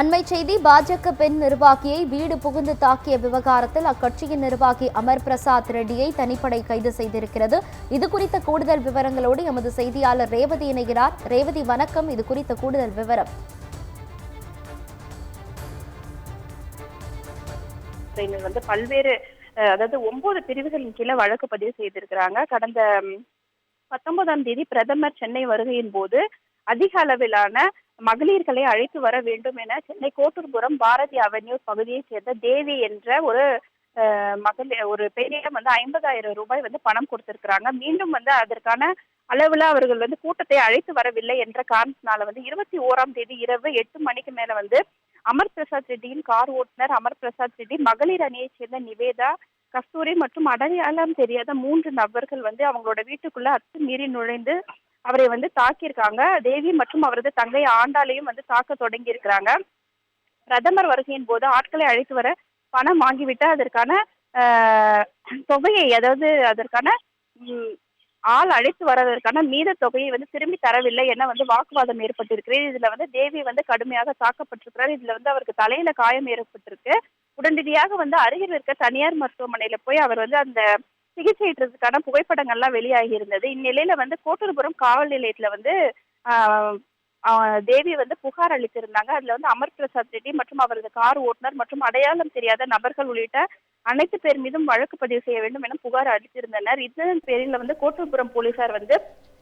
அண்மை செய்தி பாஜக பெண் நிர்வாகியை வீடு புகுந்து தாக்கிய விவகாரத்தில் அக்கட்சியின் நிர்வாகி அமர் பிரசாத் ரெட்டியை தனிப்படை கைது செய்திருக்கிறது. இது குறித்த கூடுதல் விவரங்களோடு எமது செய்தியாளர் ரேவதி இணைகிறார். ரேவதி வணக்கம். இது குறித்த கூடுதல் விவரம். வந்து பல்வேறு அதாவது ஒன்பது பிரிவுகளின் கீழே வழக்கு பதிவு செய்திருக்கிறாங்க. கடந்த பத்தொன்பதாம் தேதி பிரதமர் சென்னை வருகையின் போது அதிக அளவிலான மகளிர்களை அழைத்து வர வேண்டும் என சென்னை கோட்டூர்புரம் பாரதி அவென்யூ பகுதியைச் சேர்ந்த தேவி என்ற ஒரு மகளிர் ஒரு பெண்ணிடம் வந்து ஐம்பதாயிரம் ரூபாய் வந்து பணம் கொடுத்திருக்கிறாங்க. மீண்டும் வந்து அதற்கான அளவுல அவர்கள் வந்து கூட்டத்தை அழைத்து வரவில்லை என்ற காரணத்தினால வந்து இருபத்தி ஓராம் தேதி இரவு எட்டு மணிக்கு மேல வந்து அமர் பிரசாத் ரெட்டியின் கார் ஓட்டுநர் அமர் பிரசாத் ரெட்டி மகளிர் அணியைச் சேர்ந்த நிவேதா கஸ்தூரி மற்றும் அடையாளம் தெரியாத மூன்று நபர்கள் வந்து அவங்களோட வீட்டுக்குள்ள அத்துமீறி நுழைந்து அவரை வந்து தாக்கியிருக்காங்க. தேவி மற்றும் அவரது தங்கை ஆண்டாளையும் வந்து தாக்க தொடங்கி இருக்கிறாங்க பிரதமர் வருகையின் போது ஆட்களை அழைத்து வர பணம் வாங்கிவிட்டு அதற்கான தொகையை அதாவது அதற்கான ஆள் அழைத்து வரதற்கான மீத தொகையை வந்து திரும்பி தரவில்லை என வந்து வாக்குவாதம் ஏற்பட்டிருக்கிறது. இதுல வந்து தேவி வந்து கடுமையாக தாக்கப்பட்டிருக்கிறார். இதுல வந்து அவருக்கு தலையில காயம் ஏற்பட்டிருக்கு. உடனடியாக வந்து அருகில் இருக்க தனியார் மருத்துவமனையில போய் அவர் வந்து அந்த சிகிச்சையிட்டதுக்கான புகைப்படங்கள்லாம் வெளியாகி இருந்தது இந்நிலையில வந்து கோட்டூர்புரம் காவல் நிலையத்துல வந்து தேவி வந்து புகார் அளித்திருந்தாங்க. அதுல வந்து அமர் பிரசாத் ரெட்டி மற்றும் அவரது கார் ஓட்டுநர் மற்றும் அடையாளம் தெரியாத நபர்கள் உள்ளிட்ட அனைத்து பேர் மீதும் வழக்கு பதிவு செய்ய வேண்டும் என புகார் அளித்திருந்தனர். இதன் பேரில் வந்து கோட்டூர்புரம் போலீசார் வந்து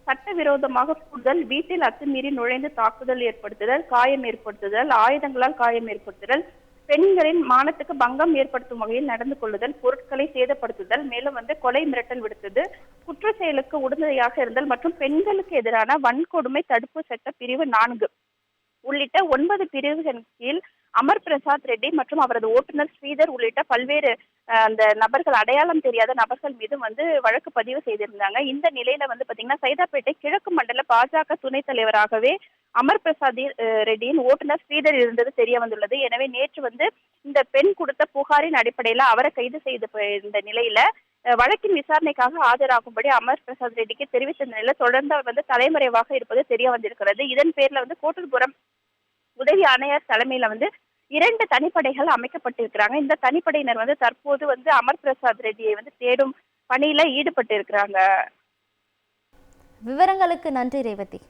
சட்டவிரோதமாக கூடுதல் வீட்டில் அத்துமீறி நுழைந்து தாக்குதல் ஏற்படுத்துதல் காயம் ஏற்படுத்துதல் ஆயுதங்களால் காயம் ஏற்படுத்துதல் பெண்களின் மானத்துக்கு பங்கம் ஏற்படுத்தும் வகையில் நடந்து கொள்ளுதல் பொருட்களை சேதப்படுத்துதல் மேலும் வந்து கொலை மிரட்டல் விடுத்தது குற்ற செயலுக்கு உடந்தையாக இருந்தல் மற்றும் பெண்களுக்கு எதிரான வன்கொடுமை தடுப்பு சட்ட பிரிவு நான்கு. உள்ளிட்ட ஒன்பது பிரிவுகளின் கீழ் அமர் பிரசாத் ரெட்டி மற்றும் அவரது ஓட்டுநர் ஸ்ரீதர் உள்ளிட்ட பல்வேறு அந்த நபர்கள் அடையாளம் தெரியாத நபர்கள் மீது வந்து வழக்கு பதிவு செய்திருந்தாங்க. இந்த நிலையில வந்து பாத்தீங்கன்னா சைதாப்பேட்டை கிழக்கு மண்டல பாஜக துணைத் தலைவராகவே அமர் பிரசாத் ரெட்டியின் ஓட்டுநர் ஸ்ரீதர் இருந்தது தெரிய வந்துள்ளது. எனவே நேற்று வந்து இந்த பெண் கொடுத்த புகாரின் அடிப்படையில அவரை கைது செய்து ப- இந்த நிலையில வழக்கின் விசாரணைக்காக ஆஜராகும்படி அமர் பிரசாத் ரெட்டிக்கு தெரிவித்த நிலையில தொடர்ந்து அவர் வந்து தலைமறைவாக இருப்பது தெரிய வந்திருக்கிறது. இதன் பேர்ல வந்து கோட்டூர்புரம் உதவி ஆணையர் தலைமையில வந்து இரண்டு தனிப்படைகள் அமைக்கப்பட்டிருக்கிறாங்க. இந்த தனிப்படையினர் வந்து தற்போது வந்து அமர் பிரசாத் ரெட்டியை வந்து தேடும் பணியில ஈடுபட்டு இருக்கிறாங்க விவரங்களுக்கு நன்றி ரேவதி.